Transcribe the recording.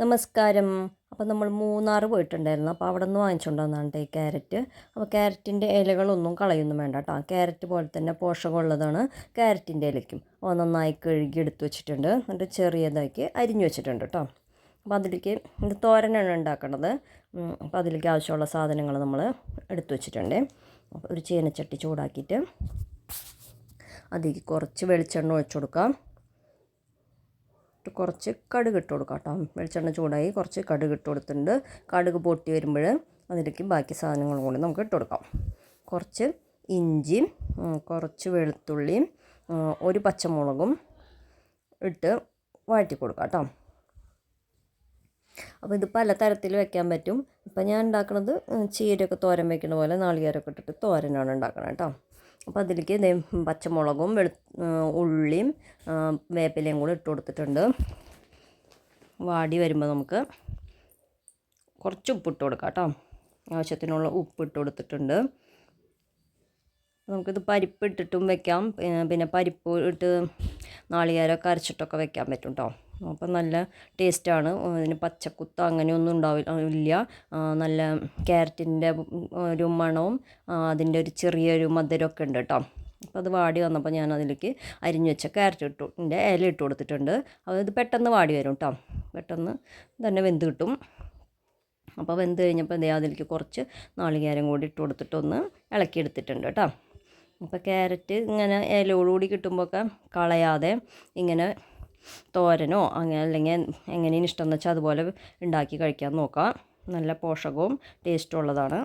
നമസ്കാരം. അപ്പോൾ നമ്മൾ മൂന്നാർ പോയിട്ടുണ്ടായിരുന്നു. അപ്പോൾ അവിടെ നിന്ന് വാങ്ങിച്ചുകൊണ്ടുവന്നാണ് ഈ ക്യാരറ്റ് അപ്പോൾ ക്യാരറ്റിന്റെ ഇലകളൊന്നും കളയൊന്നും വേണ്ട കേട്ടോ ക്യാരറ്റ് പോലെ തന്നെ പോഷകമുള്ളതാണ് ക്യാരറ്റിന്റെ ഇലയ്ക്കും. അപ്പോൾ നന്നായി കഴുകി എടുത്തു വെച്ചിട്ടുണ്ട്. എന്നിട്ട് ചെറിയതാക്കി അരിഞ്ഞു വെച്ചിട്ടുണ്ട് കേട്ടോ അപ്പോൾ അതിലേക്ക് ഇത് തോരനാണ് ഉണ്ടാക്കേണ്ടത് അപ്പോൾ അതിലേക്ക് ആവശ്യമുള്ള സാധനങ്ങൾ നമ്മൾ എടുത്തു വെച്ചിട്ടുണ്ട്. അപ്പോൾ ഒരു ചീനച്ചട്ടി ചൂടാക്കിയിട്ട് അതിലേക്ക് കുറച്ച് വെളിച്ചെണ്ണ ഒഴിച്ചു കൊടുക്കാം. കുറച്ച് കടുക് ഇട്ട് കൊടുക്കാം കേട്ടോ. വെളിച്ചെണ്ണ ചൂടായി കുറച്ച് കടുക് ഇട്ട് കൊടുത്തിട്ടുണ്ട്. കടുക് പൊട്ടി വരുമ്പോൾ അതിലേക്ക് ബാക്കി സാധനങ്ങളും കൂടി നമുക്ക് ഇട്ട് കൊടുക്കാം. കുറച്ച് ഇഞ്ചിയും കുറച്ച് വെളുത്തുള്ളിയും ഒരു പച്ചമുളകും ഇട്ട് വഴറ്റി കൊടുക്കാം കേട്ടോ. അപ്പോൾ ഇത് പല തരത്തിൽ വെക്കാൻ പറ്റും. ഇപ്പം ഞാൻ ഉണ്ടാക്കുന്നത് ചീരയൊക്കെ തോരൻ വെക്കുന്ന പോലെ നാളികേരമൊക്കെ ഇട്ടിട്ട് തോരനാണ് ഉണ്ടാക്കണം കേട്ടോ. അപ്പോൾ അതിലേക്ക് പച്ചമുളകും വെളു ഉള്ളിയും വേപ്പിലയും കൂടി ഇട്ട് കൊടുത്തിട്ടുണ്ട്. വാടി വരുമ്പോൾ നമുക്ക് കുറച്ച് ഉപ്പിട്ട് കൊടുക്കാം കേട്ടോ. ആവശ്യത്തിനുള്ള ഉപ്പ് ഇട്ട് കൊടുത്തിട്ടുണ്ട്. നമുക്കിത് പരിപ്പ് ഇട്ടിട്ടും വെക്കാം പിന്നെ പരിപ്പ് ഇട്ട് നാളികേരമൊക്കെ അരച്ചിട്ടൊക്കെ വെക്കാൻ പറ്റും കേട്ടോ. അപ്പം നല്ല ടേസ്റ്റാണ്. അതിന് പച്ചക്കുത്ത അങ്ങനെയൊന്നും ഉണ്ടാവില്ല ഇല്ല. നല്ല ക്യാരറ്റിന്റെ ഒരു മണവും അതിന്റെ ഒരു ചെറിയൊരു മധുരമൊക്കെ ഉണ്ട് കേട്ടോ. അപ്പോൾ അത് വാടി വന്നപ്പോൾ ഞാൻ അതിലേക്ക് അരിഞ്ഞു വെച്ച ക്യാരറ്റ് ഇട്ടു എന്റെ ഇല ഇട്ട് കൊടുത്തിട്ടുണ്ട്. അപ്പോൾ ഇത് പെട്ടെന്ന് വാടി വരും കേട്ടോ. പെട്ടെന്ന് തന്നെ വെന്ത് കിട്ടും. അപ്പോൾ വെന്ത് കഴിഞ്ഞപ്പോൾ ദേ അതിലേക്ക് കുറച്ച് നാളികേരം കൂടി ഇട്ട് കൊടുത്തിട്ടൊന്ന് ഇളക്കിയെടുത്തിട്ടുണ്ട് കേട്ടോ. അപ്പോൾ ക്യാരറ്റ് ഇങ്ങനെ ഇലയോടുകൂടി കിട്ടുമ്പോഴൊക്കെ കളയാതെ ഇങ്ങനെ തോരനോ അങ്ങനെ അല്ലെങ്കിൽ എങ്ങനെയാണ് ഇഷ്ടം എന്ന് വെച്ചാൽ അതുപോലെ ഉണ്ടാക്കി കഴിക്കാൻ നോക്കാം. നല്ല പോഷകവും ടേസ്റ്റും ഉള്ളതാണ്.